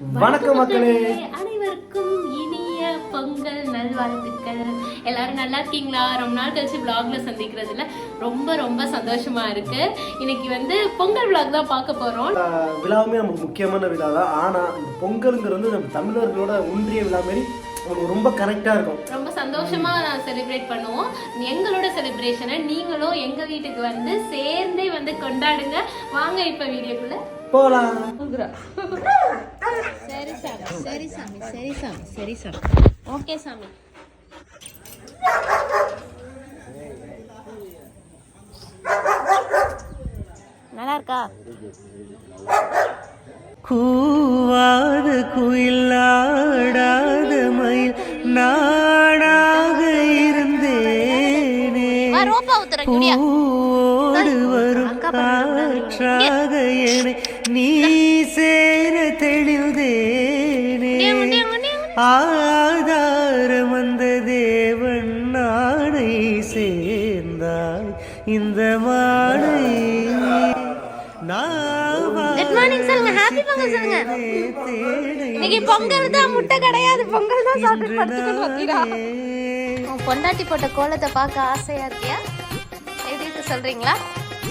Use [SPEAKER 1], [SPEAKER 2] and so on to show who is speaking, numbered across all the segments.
[SPEAKER 1] வணக்கம் மக்களே.
[SPEAKER 2] அனைவருக்கும் இனிய பொங்கல் நல்வாழ்த்துக்கள். எல்லாரும் நல்லா இருக்கீங்களா? ரொம்ப நாள் கழிச்சு vlogல சந்திக்கிறதுல ரொம்ப ரொம்ப சந்தோஷமா இருக்கு. இன்னைக்கு வந்து பொங்கல் vlog தான் பார்க்க போறோம்.
[SPEAKER 1] விழாவுமே நமக்கு முக்கியமான விழா தான். இந்த பொங்கலுங்கிறது நம்ம தமிழர்களோட ஒன்றிய விழா மாதிரி ரொம்ப கனெக்டாக இருக்கும்.
[SPEAKER 2] ரொம்ப சந்தோஷமா செலிப்ரேட் பண்ணுவோம். எங்களோட செலிப்ரேஷனை நீங்களும் எங்க வீட்டுக்கு வந்து சேர்ந்தே வந்து கொண்டாடுங்க. வாங்க இப்ப வீடியோக்குள்ள
[SPEAKER 1] போகலாம்
[SPEAKER 2] சரி சாமி சரி சாமி சரி சாமி சரி சாமி. ஓகே சாமி. நல்லா இருக்கா?
[SPEAKER 1] கூவாத குயிலாடாத மயில் நாடாக இருந்தேனே. பூவோடு வரும் காற்றாக என்னை நீ சேர தெளிந்தேனே. ஆதாரம் வந்த தேவன் நாடை சேர்ந்தாய். இந்த மாடை
[SPEAKER 2] பொங்கல் தான் முட்டை கிடையாது பொங்கல் தான் சாப்பிட்டு பொண்டாட்டி போட்ட கோலத்தை பார்க்க ஆசையா இருக்கியா? இருக்கு சொல்றீங்களா?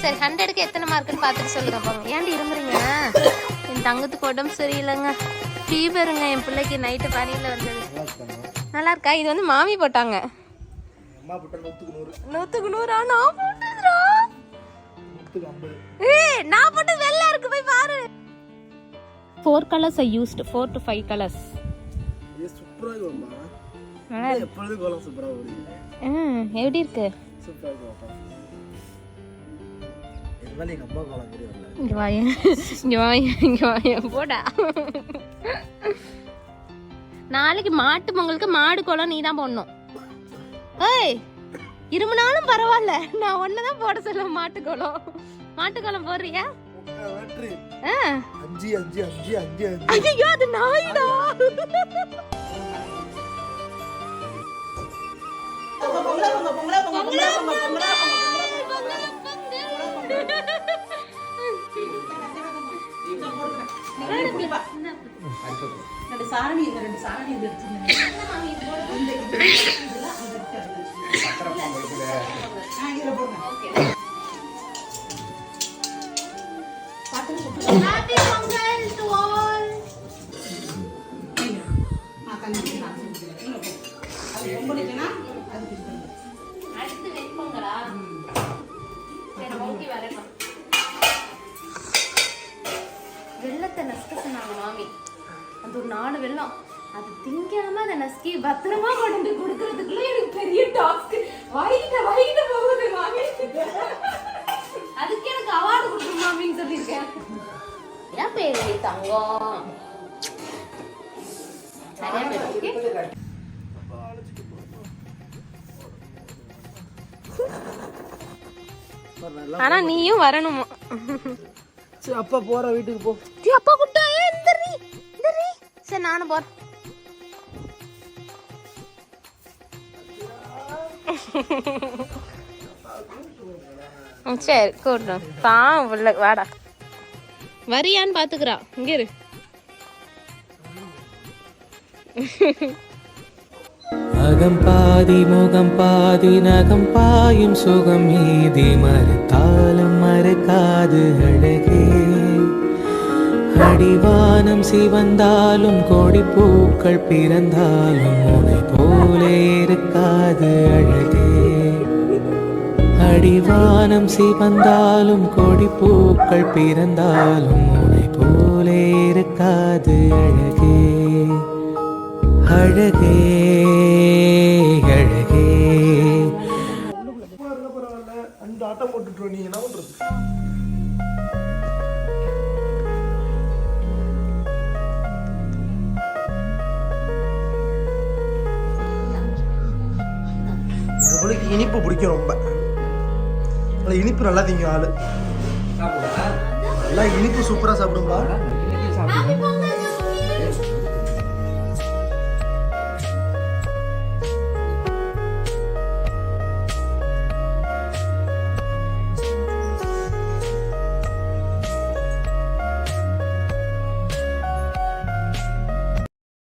[SPEAKER 2] சரி ஹண்ட்ரடுக்கு எத்தனை மார்க்குன்னு பார்த்துட்டு சொல்லுங்க போங்க ஏன்டி இருமுறீங்க? என் தங்கத்துக்கு உடம்பு சரியில்லைங்க. ஃபீவருங்க என் பிள்ளைக்கு நைட்டு பனியில் வந்தது. நல்லா இருக்கா? இது வந்து மாமி போட்டாங்க. நூத்துக்கு நூறா? நான் போட்டதுடா. ஏய் நான் போட்டு வெள்ளை இருக்கு போய் பாரு. Four colours I used four to five colours
[SPEAKER 1] சூப்பராக இருக்கும்மா இருந்தாலும் எங்கள் அம்மா கோலம் மாதிரி வரல
[SPEAKER 2] இங்க வாய இங்க வாய இங்க வாய போடா. நாளைக்கு மாட்டு பொங்கலுக்கு மாடு கோலம் நீ தான் போடணும். ஏய் இருமுனாலும் பரவாயில்ல. நான் ஒன்னதான் போட சொல்ல மாட்டு கோலம். மாட்டு கோலம் போடுறியா?
[SPEAKER 1] வெற்றி
[SPEAKER 2] ஆ.
[SPEAKER 1] அஞ்சு அஞ்சு அஞ்சு அஞ்சு அஞ்சு.
[SPEAKER 2] ஐயோ அது நாய்டா.
[SPEAKER 3] ரெண்டு சாரணி இந்த ரெண்டு சாரணி இது.
[SPEAKER 2] அடுத்து வரட்டும். வெள்ளத்தை நசுக்க ஒரு நாலு வெள்ளம். அது திங்காம அதை நசுக்கி பத்திரமா கொண்டு கொடுக்கறதுக்குள்ள எனக்கு பெரிய டாஸ்க் வயிட்ட வயிட்ட போகுது மாமி. அதுக்கு எனக்கு அவார்டு கொடுக்கணும் மாமின்னு சொல்லியிருக்கேன். ஏன் பேரு தங்கம். சரியா பேரு ஓகே ஆனா நீயும் வரணும்?
[SPEAKER 1] சரி அப்பா போற வீட்டுக்கு போ.
[SPEAKER 2] அப்பா குட்டா இந்தரி சரி நானும் போறேன். சரி கூட்டம் பாவம் உள்ள வாடா. வரியான்னு பாத்துக்கிறா. இங்க இரு.
[SPEAKER 4] அகம் பாதி முகம் பாதி நகம் பாயும் சுகம் மீதி. மறுத்தாலும் மறுக்காது அழகே அடிவானம் சிவந்தாலும் கோடி பூக்கள் பிறந்தாலும் உனை போலே இருக்காது அழகே. அடிவானம் சிவந்தாலும் கொடி பூக்கள் பிறந்தாலும் உனை போலே இருக்காது அழகே. அழகே அழகே.
[SPEAKER 1] பரவாயில்ல. ஆட்டம் போட்டுட்டு நீ என்ன பண்றது எனக்கு இனிப்பு பிடிக்கும் ரொம்ப. நல்லா இனிப்பு நல்லா திங்கும் ஆளு. நல்லா இனிப்பு சூப்பராக சாப்பிடும்பா.
[SPEAKER 2] சாப்பிடுவோம்.